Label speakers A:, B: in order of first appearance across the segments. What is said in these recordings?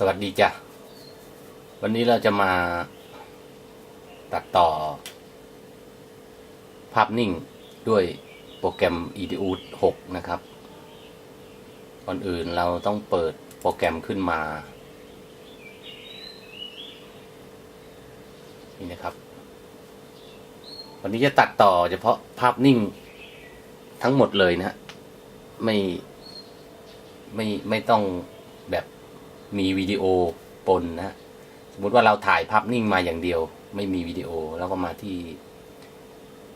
A: สวัสดีจ้ะ วันนี้เราจะมาตัดต่อ ภาพนิ่งด้วยโปรแกรม EDU 6 นะครับ ก่อนอื่นเราต้องเปิดโปรแกรมขึ้นมา นี่นะครับ วันนี้จะตัดต่อเฉพาะภาพนิ่งทั้งหมดเลยนะฮะไม่ไม่ไม่ต้อง มีวิดีโอปนนะ สมมุติว่าเราถ่ายภาพนิ่งมาอย่างเดียว ไม่มีวิดีโอแล้วก็มาที่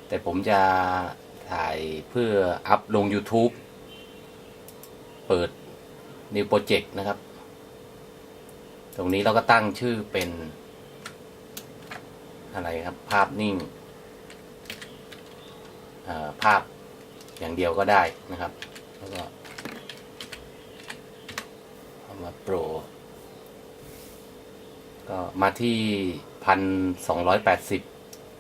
A: แต่ผมจะถ่ายเพื่ออัพลง YouTube เปิด New Project นะครับ ตรงนี้เราก็ตั้งชื่อเป็น อะไรครับ ภาพนิ่งเอ่อภาพอย่างเดียวก็ได้นะครับ แล้วก็ มาโปร ก็มาที่พันสองร้อยแปดสิบ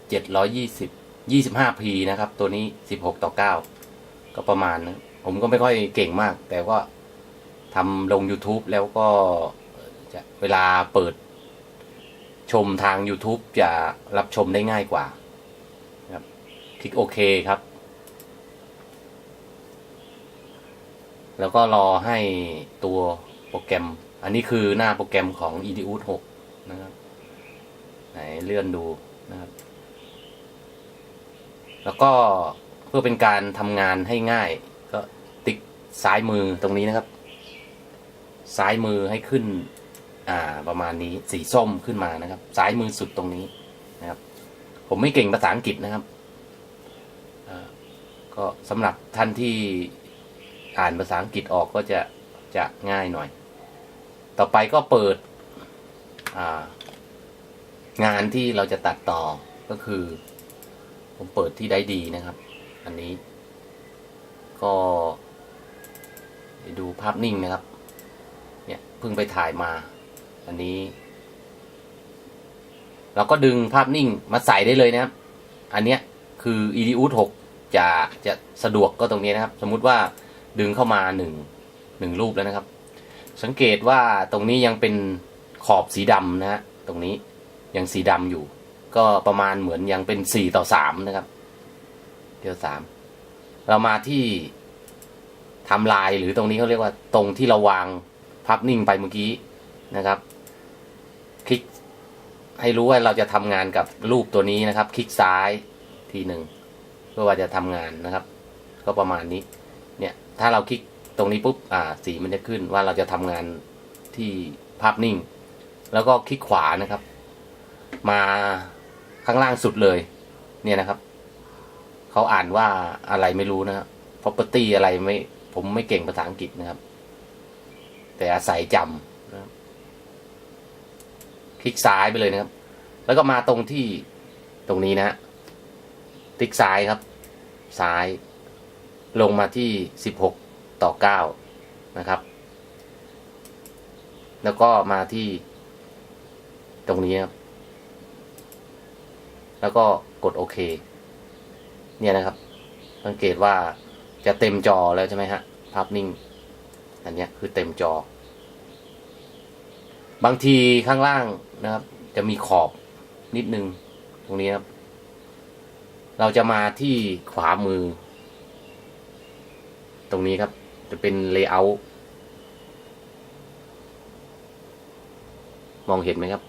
A: เจ็ดร้อยยี่สิบยี่สิบห้าพีนะครับ ตัวนี้สิบหกต่อเก้าก็ประมาณนะผมก็ไม่ค่อยเก่งมาก แต่ว่าทำลง YouTube แล้วก็จะเวลาเปิดชมทาง YouTube จะรับชมได้ง่ายกว่าครับคลิกโอเคครับ แล้วก็รอให้ตัว โปรแกรม อันนี้คือหน้าโปรแกรมของ e d u 6นะครับ ไหนเลื่อนดูนะครับ แล้วก็เพื่อเป็นการทำงานให้ง่าย ก็ติ๊กซ้ายมือตรงนี้นะครับ ซ้ายมือให้ขึ้น อ่า ประมาณนี้ สีส้มขึ้นมานะครับ ซ้ายมือสุดตรงนี้นะครับ ผมไม่เก่งภาษาอังกฤษนะครับก็สำหรับท่านที่อ่านภาษาอังกฤษออกก็จะจะง่ายหน่อย ต่อไปก็เปิดงานที่เราจะตัดต่อก็คือ ผมเปิดที่ได้ดีนะครับ อันนี้ ก็ดูภาพนิ่งนะครับ เนี่ยเพิ่งไปถ่ายมา อันนี้ เราก็ดึงภาพนิ่งมาใส่ได้เลยนะครับ อันเนี้ยคือ e d u 6จะจะสะดวกก็ตรงนี้นะครับ สมมุติว่าดึงเข้ามาหนึ่งหนึ่งรูปแล้วนะครับ สังเกตว่าตรงนี้ยังเป็นขอบสีดำนะฮะตรงนี้ยังสีดำอยู่ ก็ประมาณเหมือนยังเป็นสี่ต่อสามนะครับเดียวสามเรามาที่ทำลายหรือตรงนี้เขาเรียกว่าตรงที่เราวางภาพนิ่งไปเมื่อกี้นะครับ คลิกให้รู้ว่าเราจะทำงานกับรูปตัวนี้นะครับ คลิกซ้ายทีหนึ่งเพื่อว่าจะทำงานนะครับ ก็ประมาณนี้ เนี่ยถ้าเราคลิก ตรงนี้ปุ๊บอ่าสีมันจะขึ้นว่าเราจะทำงานที่ภาพนิ่ง แล้วก็คลิกขวานะครับ มาข้างล่างสุดเลย เนี่ยนะครับเขาอ่านว่าอะไรไม่รู้นะครับ property อะไรไม่ผมไม่เก่งภาษาอังกฤษนะครับ แต่อาศัยจำนะครับ คลิกซ้ายไปเลยนะครับ แล้วก็มาตรงที่ตรงนี้นะฮะติ๊กซ้ายครับ ซ้าย ลงมาที่สิบหก ต่อเก้านะครับ แล้วก็มาที่ตรงนี้ครับ แล้วก็กดโอเค เนี่ยนะครับ สังเกตว่าจะเต็มจอแล้วใช่ไหมฮะ ภาพนิ่ง อันนี้คือเต็มจอ บางทีข้างล่างนะครับ จะมีขอบนิดนึง ตรงนี้ครับ เราจะมาที่ขวามือ ตรงนี้ครับ จะเป็น layout มองเห็นไหมครับ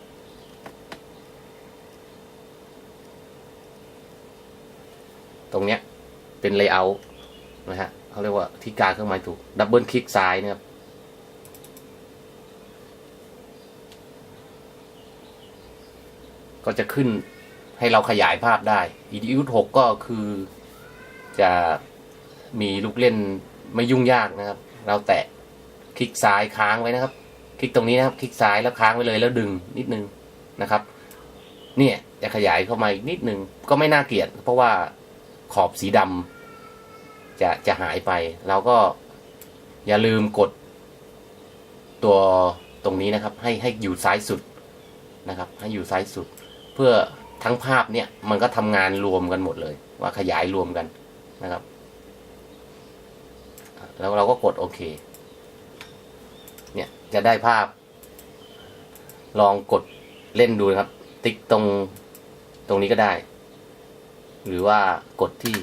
A: ตรงเนี้ยเป็น layout นะฮะเขาเรียกว่าที่การเครื่องหมายถูก ดับเบิลคลิกซ้ายนะครับก็จะขึ้นให้เราขยายภาพได้ EDU 6 ก็คือจะมีลูกเล่น ไม่ยุ่งยากนะครับ เราแตะคลิกซ้ายค้างไว้นะครับ คลิกตรงนี้นะครับ คลิกซ้ายแล้วค้างไว้เลยแล้วดึงนิดนึงนะครับ เนี่ยจะขยายเข้ามาอีกนิดนึงก็ไม่น่าเกลียด เพราะว่าขอบสีดำจะจะหายไป เราก็อย่าลืมกด ตัวตรงนี้นะครับ ให้ให้อยู่ซ้ายสุดนะครับ ให้อยู่ซ้ายสุด เพื่อทั้งภาพเนี่ยมันก็ทำงานรวมกันหมดเลย ว่าขยายรวมกันนะครับ แล้วเราก็กดโอเค เนี่ยจะได้ภาพ ลองกดเล่นดูนะครับ ติ๊กตรงตรงนี้ก็ได้ หรือว่ากดที่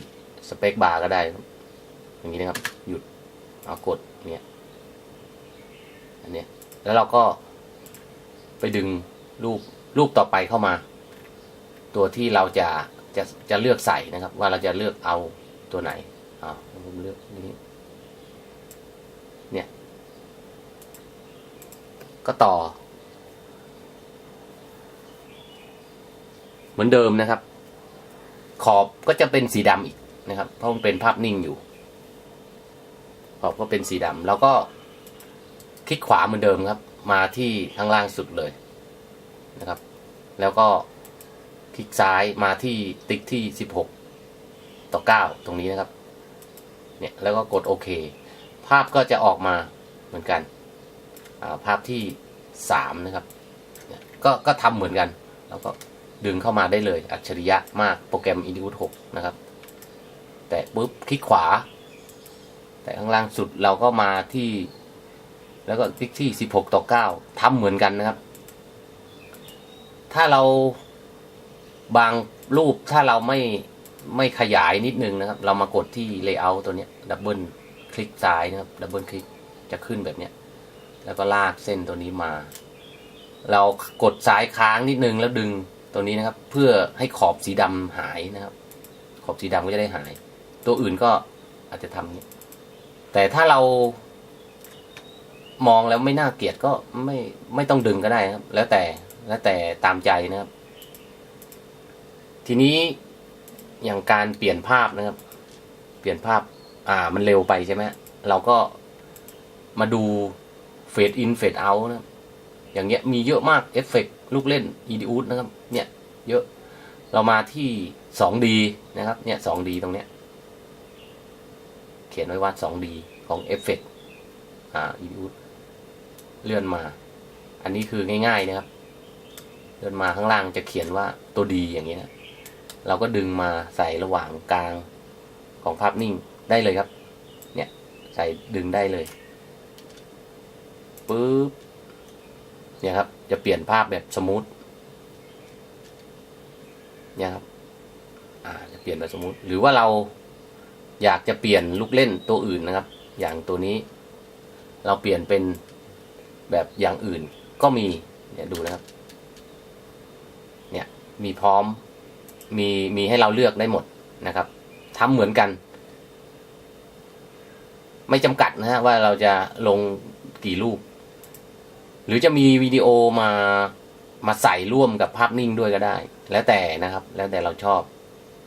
A: สเปคบาร์ก็ได้ อย่างนี้นะครับ หยุดเอากดเนี้ยอันเนี้ยแล้วเราก็ไปดึงรูปรูปต่อไปเข้ามา ตัวที่เราจะจะจะเลือกใส่นะครับ ว่าเราจะเลือกเอาตัวไหนอ่าผมเลือกนี้เนี่ย ก็ต่อ เหมือนเดิมนะครับ ขอบก็จะเป็นสีดำอีกนะครับ เพราะมันเป็นภาพนิ่งอยู่ ขอบก็เป็นสีดำแล้วก็คลิกขวาเหมือนเดิมครับ มาที่ข้างล่างสุดเลยนะครับ แล้วก็คลิกซ้ายมาที่ติ๊กที่ 16 ต่อ 9 ตรงนี้นะครับ เนี่ยแล้วก็กดโอเค ภาพก็จะออกมาเหมือนกัน ภาพที่ 3 นะครับ ก็ก็ทำเหมือนกัน แล้วก็ดึงเข้ามาได้เลย อัจฉริยะมากโปรแกรม i n d i 6นะครับ แต่ปุ๊บคลิกขวา แต่ข้างล่างสุดเราก็มาที่ แล้วก็คลิกที่ 16 ต่อ 9ทำเหมือนกันนะครับ ถ้าเราบางรูปถ้าเราไม่ไม่ขยายนิดนึงนะครับ เรามากดที่ Layout ตัวเนี้ยดับเบิลคลิกซ้ายนะครับดับเบิลคลิกจะขึ้นแบบเนี้ย แล้วก็ลากเส้นตัวนี้มา เรากดซ้ายค้างนิดนึงแล้วดึงตัวนี้นะครับ เพื่อให้ขอบสีดำหายนะครับ ขอบสีดำก็จะได้หาย ตัวอื่นก็อาจจะทำนี้แต่ถ้าเรามองแล้วไม่น่าเกลียดก็ไม่ไม่ต้องดึงก็ได้ครับ แล้วแต่แล้วแต่ตามใจนะครับ ทีนี้อย่างการเปลี่ยนภาพนะครับ เปลี่ยนภาพ อ่า มันเร็วไปใช่ไหมเราก็มาดู เฟดอินเฟดเอานะครับอย่างเงี้ยมีเยอะมากเอฟเฟกลูกเล่นอีดิอูดนะครับ เนี่ยเยอะเรามาที่ 2D นะครับ เนี่ย 2D ตรงเนี้ย เขียนไว้ว่า 2D ของเอฟเฟกอ่าอีดิอูดเลื่อนมา อันนี้คือง่ายๆนะครับ เลื่อนมาข้างล่างจะเขียนว่าตัวดีอย่างเงี้ยนะเราก็ดึงมาใส่ระหว่างกลางของภาพนิ่งได้เลยครับ เนี่ยใส่ดึงได้เลย ปึ๊บเนี่ยครับ จะเปลี่ยนภาพแบบสมูทเนี่ยครับอ่าจะเปลี่ยนแบบสมูทหรือว่าเราอยากจะเปลี่ยนลูกเล่นตัวอื่นนะครับ อย่างตัวนี้ เราเปลี่ยนเป็นแบบอย่างอื่นก็มีเนี่ยดูนะครับ เนี่ยมีพร้อมมีมีให้เราเลือกได้หมดนะครับทำเหมือนกัน ไม่จำกัดนะฮะว่าเราจะลงกี่รูป หรือจะมีวิดีโอมามาใส่ร่วมกับภาพนิ่งด้วยก็ได้ แล้วแต่นะครับ แล้วแต่เราชอบ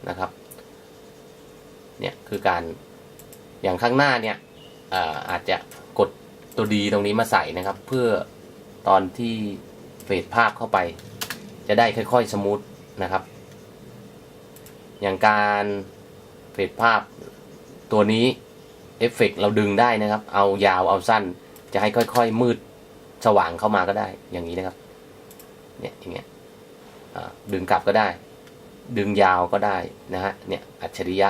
A: นะครับ เนี่ยคือการอย่างข้างหน้าเนี่ยอาอาจจะกดตัวดีตรงนี้มาใส่นะครับ เพื่อตอนที่เฟดภาพเข้าไป จะได้ค่อยๆสมูทนะครับ อย่างการเฟดภาพตัวนี้เอฟเฟกเราดึงได้นะครับ เอายาวเอาสั้นจะให้ค่อยๆมืด สว่างเข้ามาก็ได้ อย่างนี้นะครับ เนี่ยอย่างเงี้ยดึงกลับก็ได้ ดึงยาวก็ได้นะฮะ เนี่ยอัจฉริยะ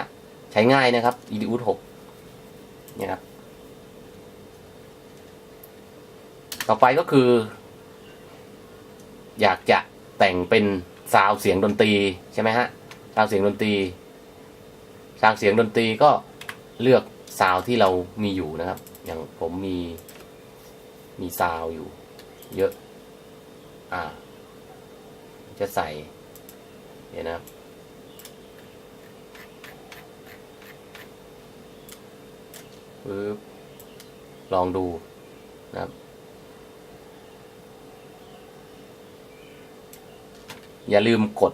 A: ใช้ง่ายนะครับอีดิอุสหกเนี่ยครับ ต่อไปก็คือ อยากจะแต่งเป็นซาวเสียงดนตรีใช่ไหมฮะซาวเสียงดนตรีซาวเสียงดนตรีก็เลือกซาวที่เรามีอยู่นะครับ อย่างผมมี มีซาวอยู่ เยอะ อ่า จะใส่ เดี๋ยวนะครับปึ๊บลองดูนะครับ อย่าลืมกด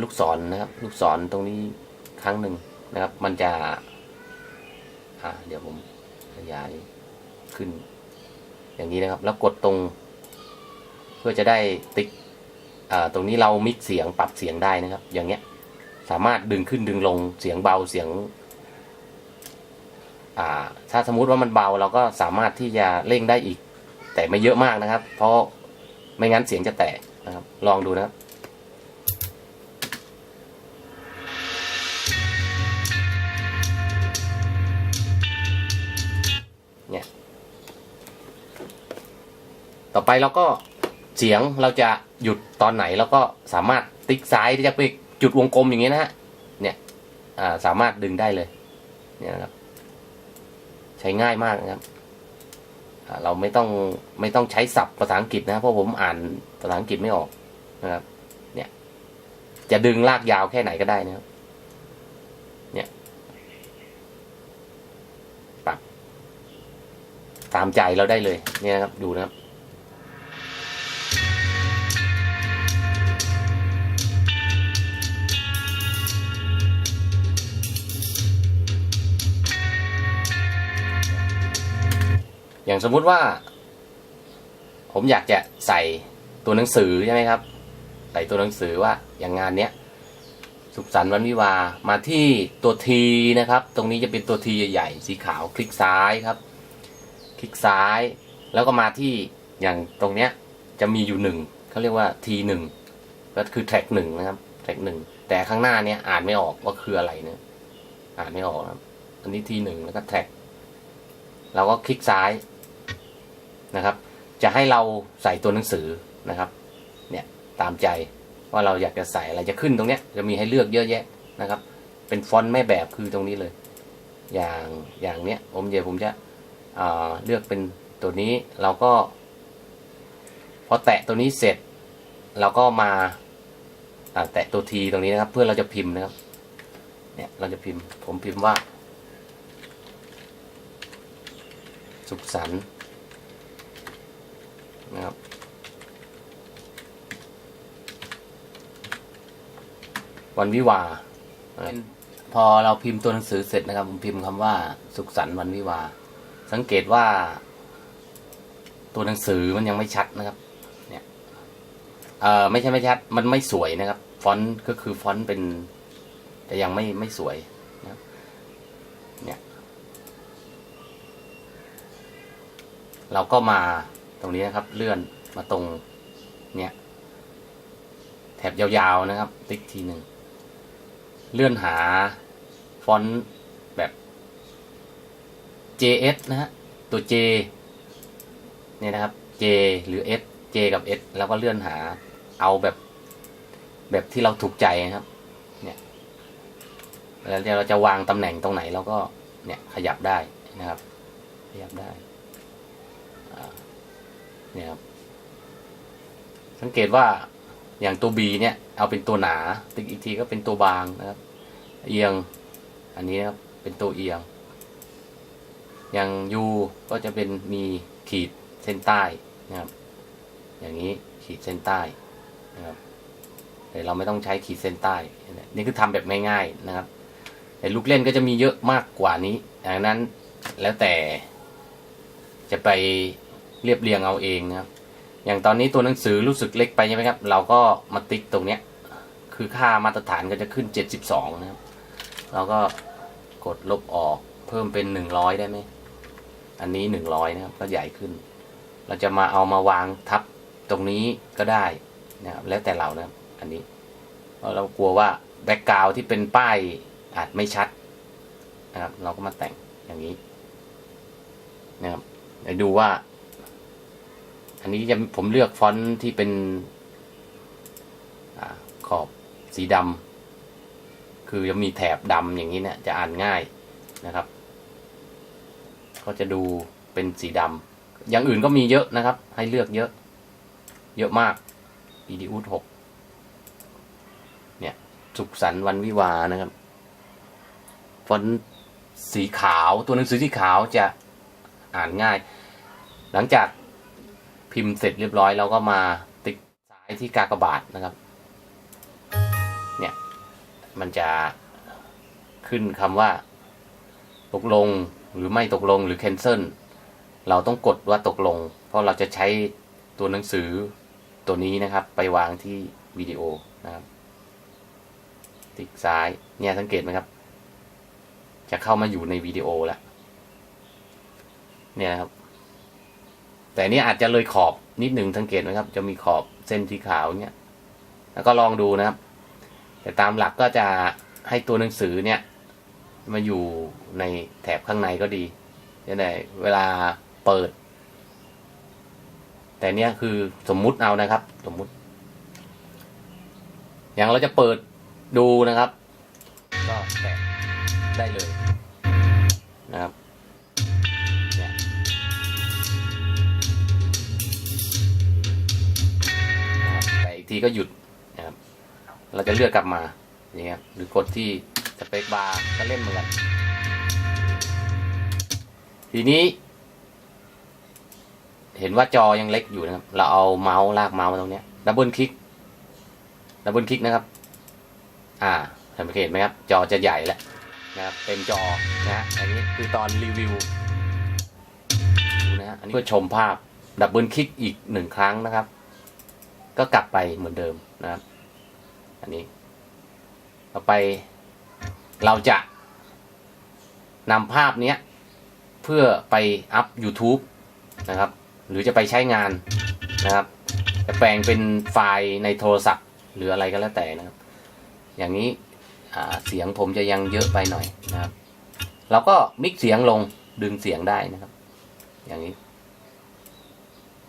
A: ลูกศรนนะครับ ลูกศรตรงนี้ครั้งหนึ่งนะครับ มันจะ อ่าเดี๋ยวผมขยายขึ้น อย่างนี้นะครับ แล้วกดตรง เพื่อจะได้ติ๊กตรงนี้เรามิกเสียงปรับเสียงได้นะครับ อย่างเงี้ยสามารถดึงขึ้นดึงลงเสียงเบาเสียงถ้าสมมุติว่ามันเบาเราก็สามารถที่จะเร่งได้อีก แต่ไม่เยอะมากนะครับ เพราะไม่งั้นเสียงจะแตกนะครับ ลองดูนะครับ ต่อไปเราก็เสียงเราจะหยุดตอนไหนเราก็สามารถติ๊กซ้ายที่จะไปจุดวงกลมอย่างนี้นะฮะเนี่ยสามารถดึงได้เลยเนี่ยนะครับ ใช้ง่ายมากนะครับเราไม่ต้องไม่ต้องใช้ศัพท์ภาษาอังกฤษนะเพราะผมอ่านภาษาอังกฤษไม่ออกนะครับ เนี่ย จะดึงลากยาวแค่ไหนก็ได้นะครับ เนี่ยปรับตามใจเราได้เลย เนี่ยครับดูนะครับ อย่างสมมุติว่า ผมอยากจะใส่ตัวหนังสือใช่ไหมครับ ใส่ตัวหนังสือว่าอย่างงานเนี้ยสุขสันต์วันวิวา มาที่ตัวทีนะครับ ตรงนี้จะเป็นตัวทีใหญ่ๆสีขาวคลิกซ้ายครับ คลิกซ้าย แล้วก็มาที่อย่างตรงเนี้ยจะมีอยู่หนึ่งเขาเรียกว่าทีหนึ่งก็คือแท็กหนึ่งนะครับแท็กหนึ่งแต่ข้างหน้าเนี้ยอ่านไม่ออกว่าคืออะไรเนะอ่านไม่ออกครับ อันนี้ทีหนึ่งแล้วก็แท็กเราก็คลิกซ้าย นะครับ จะให้เราใส่ตัวหนังสือนะครับ เนี่ยตามใจว่าเราอยากจะใส่อะไรจะขึ้นตรงเนี้ยจะมีให้เลือกเยอะแยะนะครับ เป็นฟอนต์แม่แบบคือตรงนี้เลย อย่างอย่างเนี้ยผมเดี๋ยวผมจะเลือกเป็นตัวนี้เราก็พอแตะตัวนี้เสร็จ เราก็มาาแตะตัวทีตรงนี้นะครับ เพื่อเราจะพิมพ์นะครับ เนี่ยเราจะพิมพ์ ผมพิมพ์ว่า สุขสันต์ นะครับ วันวิวาพอเราพิมพ์ตัวหนังสือเสร็จนะครับ ผมพิมพ์คำว่าสุขสันต์วันวิวา สังเกตว่า ตัวหนังสือมันยังไม่ชัดนะครับ เนี่ยเอ่อไม่ใช่ไม่ชัด มันไม่สวยนะครับ ฟอนต์ก็คือฟอนต์เป็น แต่ยังไม่ไม่สวยนะเนี่ย เราก็มา ตรงนี้นะครับเลื่อนมาตรงเนี่ยแถบยาวๆนะครับ ติ๊กทีหนึ่งเลื่อนหาฟอนต์แบบ JS นะฮะตัว J เนี่ยนะครับ J หรือ S J กับ S แล้วก็เลื่อนหาเอาแบบแบบที่เราถูกใจนะครับ เนี่ยแล้วเราจะวางตำแหน่งตรงไหนเราก็เนี่ยขยับได้นะครับ ขยับได้ เนี่ยครับสังเกตว่าอย่างตัว B เนี่ย เอาเป็นตัวหนาติ๊กอีกทีก็เป็นตัวบางนะครับ เอียง อันนี้นะครับเป็นตัวเอียง อย่าง U ก็จะเป็นมีขีดเส้นใต้นะครับ อย่างนี้ขีดเส้นใต้นะครับแต่เราไม่ต้องใช้ขีดเส้นใต้ นี่คือทำแบบง่ายๆนะครับ แต่ลูกเล่นก็จะมีเยอะมากกว่านี้ดังนั้นแล้วแต่จะไป เรียบเรียงเอาเองนะครับอย่างตอนนี้ตัวหนังสือรู้สึกเล็กไปใช่ไหมครับ เราก็มาติ๊กตรงเนี้ยคือค่ามาตรฐานก็จะขึ้น 72 นะครับ เราก็กดลบออกเพิ่มเป็น 100 ได้ไหม อันนี้ 100 นะครับ ก็ใหญ่ขึ้น เราจะมาเอามาวางทับตรงนี้ก็ได้นะครับ แล้วแต่เรานะครับอันนี้ เพราะเรากลัวว่าแบ็กกราวที่เป็นป้ายอาจไม่ชัดนะครับ เราก็มาแต่งอย่างนี้นะครับเดี๋ยวดูว่า อันนี้จะผมเลือกฟอนต์ที่เป็นอขอบสีดำคือจะมีแถบดำอย่างนี้เนี่ยจะอ่านง่ายนะครับ ก็จะดูเป็นสีดำอย่างอื่นก็มีเยอะนะครับ ให้เลือกเยอะ เยอะมาก e d u 6เนี่ยสุขสันต์วันวิวานะครับ ฟอนต์สีขาวตัวหนังสือสีขาวจะอ่านง่าย หลังจาก พิมพ์เสร็จเรียบร้อยเราก็มาติ๊กซ้ายที่กากบาทนะครับ เนี่ย มันจะขึ้นคำว่า ตกลงหรือไม่ตกลงหรือ cancel เราต้องกดว่าตกลง เพราะเราจะใช้ตัวหนังสือตัวนี้นะครับ ไปวางที่วิดีโอนะครับ ติ๊กซ้ายเนี่ยสังเกตไหมครับ จะเข้ามาอยู่ในวิดีโอแล้วเนี่ยนะครับ แต่นี่อาจจะเลยขอบนิดหนึ่งสังเกตไหมครับ จะมีขอบเส้นสีขาวเนี่ยแล้วก็ลองดูนะครับ แต่ตามหลักก็จะให้ตัวหนังสือเนี่ย มาอยู่ในแถบข้างในก็ดีจะได้เวลาเปิด แต่เนี้ยคือสมมุติเอานะครับ สมมุติ อย่างเราจะเปิดดูนะครับ ก็แตะได้เลยนะครับ ทีก็หยุดนะครับเราจะเลือกกลับมาอย่างเงี้ยหรือกดที่สเปคบาร์ก็เล่นเหมือนกันทีนี้เห็นว่าจอยังเล็กอยู่นะครับ เราเอาเมาส์ลากเมาส์มาตรงเนี้ยดับเบิลคลิก ดับเบิลคลิกนะครับ อ่าสังเกตไหมครับ จอจะใหญ่แล้วนะครับ เต็มจอนะฮะอันนี้คือตอนรีวิวนะฮะอันนี้เพื่อชมภาพ ดับเบิลคลิกอีกหนึ่งครั้งนะครับ ก็กลับไปเหมือนเดิมนะครับอันนี้ ต่อไปเราจะนำภาพเนี้ยเพื่อไปอัพ YouTube นะครับ หรือจะไปใช้งานนะครับ จะแปลงเป็นไฟล์ในโทรศัพท์หรืออะไรก็แล้วแต่นะครับ อย่างนี้เสียงผมจะยังเยอะไปหน่อยนะครับ เราก็มิกเสียงลงดึงเสียงได้นะครับ อย่างนี้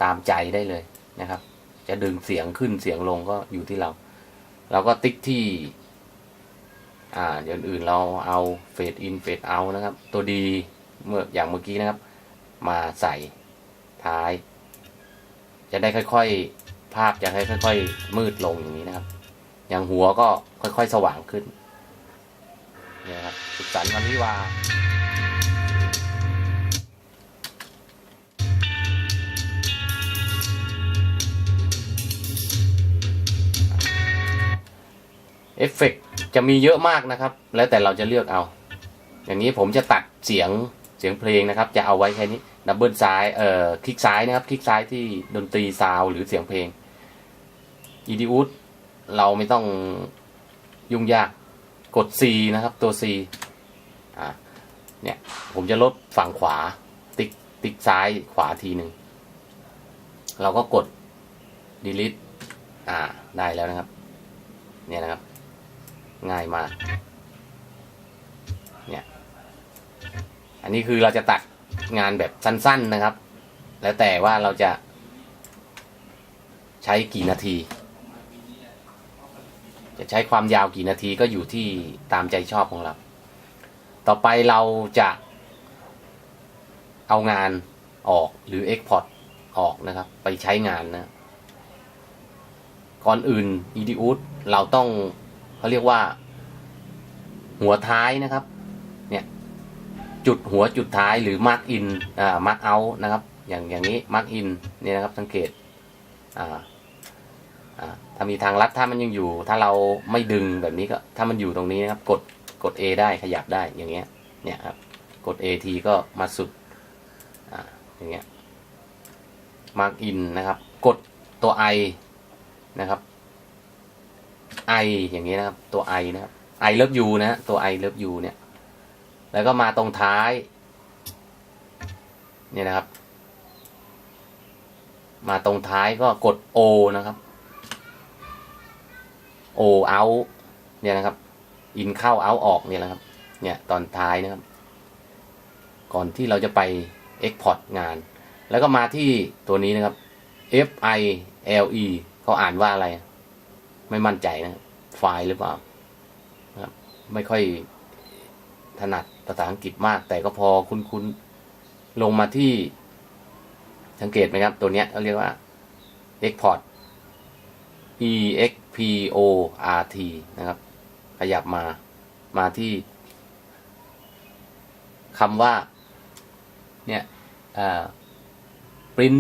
A: ตามใจได้เลยนะครับ จะดึงเสียงขึ้นเสียงลงก็อยู่ที่เรา เราก็ติ๊กที่ อ่าอย่างอื่นเราเอาเฟดอินเฟดเอานะครับ ตัวดีเมื่ออย่างเมื่อกี้นะครับ มาใส่ท้าย จะได้ค่อยๆ ภาพจะค่อยๆ มืดลงอย่างนี้นะครับ อย่างหัวก็ค่อยๆ สว่างขึ้นนี่ครับสุขสันต์วันวิวา อฟเฟกต์จะมีเยอะมากนะครับ แล้วแต่เราจะเลือกเอา อย่างนี้ผมจะตัดเสียงเสียงเพลงนะครับ จะเอาไว้แค่นี้ดับเบิลซ้ายเอ่อคลิกซ้ายนะครับ คลิกซ้ายที่ดนตรีซาวหรือเสียงเพลงอีดิอูดเราไม่ต้องยุ่งยากกด C นะครับ ตัว C อ่าเนี่ย ผมจะลดฝั่งขวา ติ๊กติ๊กซ้ายขวาทีหนึ่งเราก็กด delete อ่า ได้แล้วนะครับ เนี่ยนะครับ ง่ายมาก เนี่ย อันนี้คือเราจะตัดงานแบบสั้นๆนะครับ แล้วแต่ว่าเราจะ ใช้กี่นาที จะใช้ความยาวกี่นาทีก็อยู่ที่ตามใจชอบของเรา ต่อไปเราจะเอางานออกหรือ Export ออกนะครับ ไปใช้งานนะ ก่อนอื่น e d u เราต้อง เขาเรียกว่า หัวท้ายนะครับ เนี่ยจุดหัวจุดท้ายหรือ mark in อ่า mark out นะครับ อย่างอย่างนี้ mark in เนี่ยนะครับ สังเกตอ่าอ่าถ้ามีทางลัดถ้ามันยังอยู่ ถ้าเราไม่ดึงแบบนี้ก็ ถ้ามันอยู่ตรงนี้นะครับ กดกด A ได้ขยับได้อย่างเงี้ย เนี่ยครับ กด A ทีก็มาสุดอ่าอย่างเงี้ย mark in นะครับ กดตัว I นะครับ I อย่างนี้นะครับ ตัว I นะครับ I love you นะตัว I love you เนี่ย แล้วก็มาตรงท้าย เนี่ยนะครับ มาตรงท้ายก็กด O นะครับ O out เนี่ยนะครับ in เข้า out ออกเนี่ยนะครับ เนี่ยตอนท้ายนะครับ ก่อนที่เราจะไป export งาน แล้วก็มาที่ตัวนี้นะครับ F I L E เขาอ่านว่าอะไร ไม่มั่นใจนะ ไฟล์หรือเปล่าครับ ไม่ค่อยถนัดภาษาอังกฤษมาก แต่ก็พอคุ้นๆลงมาที่สังเกตไหมครับ ตัวเนี้ยเขาเรียกว่า export e x p o r t นะครับ ขยับมามาที่คำว่า เนี่ยอ่า print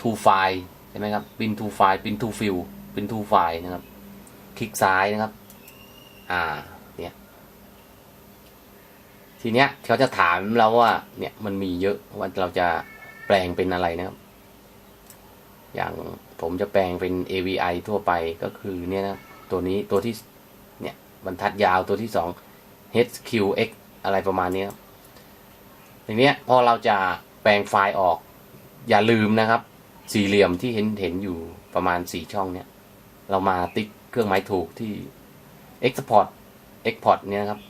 A: to file ใช่ไหมครับ print to file print to fill print to file นะครับ คลิกซ้ายนะครับ อ่า เนี่ย ทีเนี้ยเขาจะถามเราว่า เนี่ยมันมีเยอะว่าเราจะแปลงเป็นอะไรนะครับ อย่างผมจะแปลงเป็น AVI ทั่วไปก็คือเนี่ยนะ ตัวนี้ตัวที่ เนี่ยบรรทัดยาวตัวที่สอง HQX อะไรประมาณนี้ครับทีเนี้ยพอเราจะแปลงไฟล์ออก อย่าลืมนะครับ สี่เหลี่ยมที่เห็นเห็นอยู่ประมาณสี่ช่องเนี่ย เรามาติ๊กเครื่องหมายถูกที่ export export เนี่ยครับ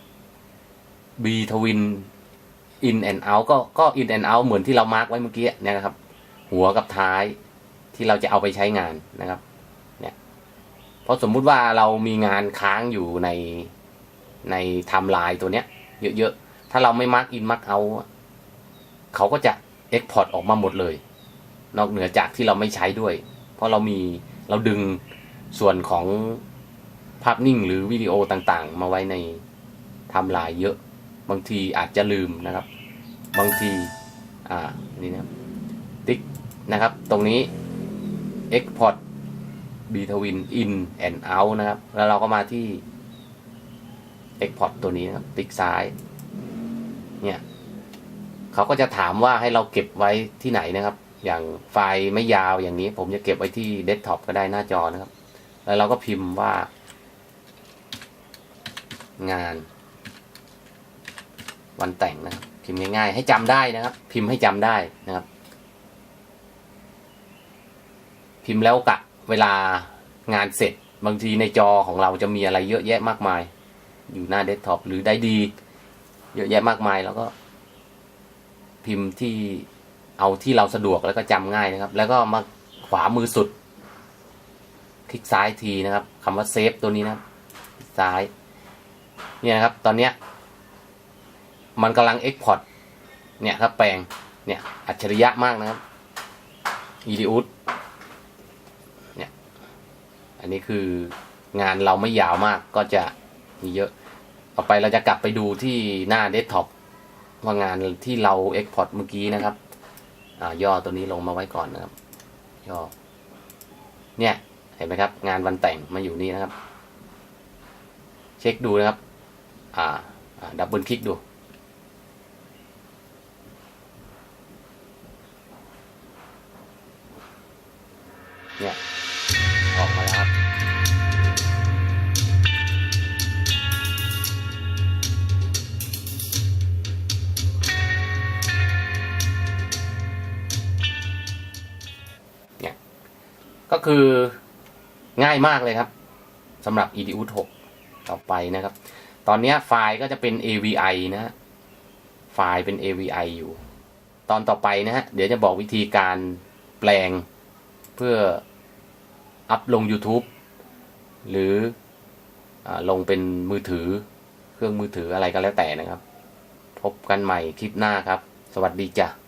A: B twin in and out ก็ก็ in and out เหมือนที่เรามาร์กไว้เมื่อกี้เนี่ยนะครับ หัวกับท้ายที่เราจะเอาไปใช้งานนะครับ เนี่ยเพราะสมมุติว่าเรามีงานค้างอยู่ในในไทม์ไลน์ตัวเนี้ย เยอะๆ ถ้าเราไม่มาร์กอินมาร์กเอาเขาก็จะเอ็กพอร์ตออกมาหมดเลย นอกเหนือจากที่เราไม่ใช้ด้วย เพราะเรามีเราดึง ส่วนของภาพนิ่งหรือวิดีโอต่างๆ มาไว้ในทม์ไลน์เยอะ บางทีอาจจะลืมนะครับ บางทีอ่านี่นะติ๊กนะครับตรงนี้ Export Between In and Out นะครับ แล้วเราก็มาที่ Export ตัวนี้นะครับ ติ๊กซ้าย เนี่ยเขาก็จะถามว่าให้เราเก็บไว้ที่ไหนนะครับ อย่างไฟล์ไม่ยาวอย่างนี้ ผมจะเก็บไว้ที่เดสก์ท็อปก็ได้หน้าจอนะครับ แล้วเราก็พิมพ์ว่า งาน วันแต่งนะครับ พิมพ์ง่ายๆ ให้จำได้นะครับ พิมพ์ให้จำได้นะครับ พิมพ์แล้วกะเวลางานเสร็จบางทีในจอของเราจะมีอะไรเยอะแยะมากมาย อยู่หน้าเดสก์ท็อปหรือได้ดี เยอะแยะมากมายแล้วก็ พิมพ์ที่เอาที่เราสะดวกแล้วก็จำง่ายนะครับ แล้วก็มาขวามือสุด คลิกซ้ายทีนะครับคำว่าเซฟตัวนี้นะครับซ้าย เนี่ยนะครับ ตอนเนี้ยมันกำลังเอ็กพอร์ตเนี่ยครับแปลงเนี่ยอัจฉริยะมากนะครับอีดิอุสเนี่ยอันนี้คืองานเราไม่ยาวมากก็จะมีเยอะ ต่อไปเราจะกลับไปดูที่หน้าเดสก์ท็อปว่างานที่เราเอ็กพอร์ตเมื่อกี้นะครับ อ่าย่อตัวนี้ลงมาไว้ก่อนนะครับ ย่อ เนี่ย ห็นไหมครับ งานวันแต่งมาอยู่นี่นะครับ เช็คดูนะครับ อ่าดับเบิลคลิกดู เนี่ย ออกมาแล้วครับ เนี่ย ก็คือ ง่ายมากเลยครับสำหรับ EDU 6ต่อไปนะครับ ตอนนี้ไฟล์ก็จะเป็น AVI นะฮะไฟล์เป็น AVI อยู่ ตอนต่อไปนะฮะเดี๋ยวจะบอกวิธีการแปลงเพื่ออัพลง YouTube หรืออลงเป็นมือถือเครื่องมือถืออะไรก็แล้วแต่นะครับ พบกันใหม่คลิปหน้าครับ สวัสดีจ้ะ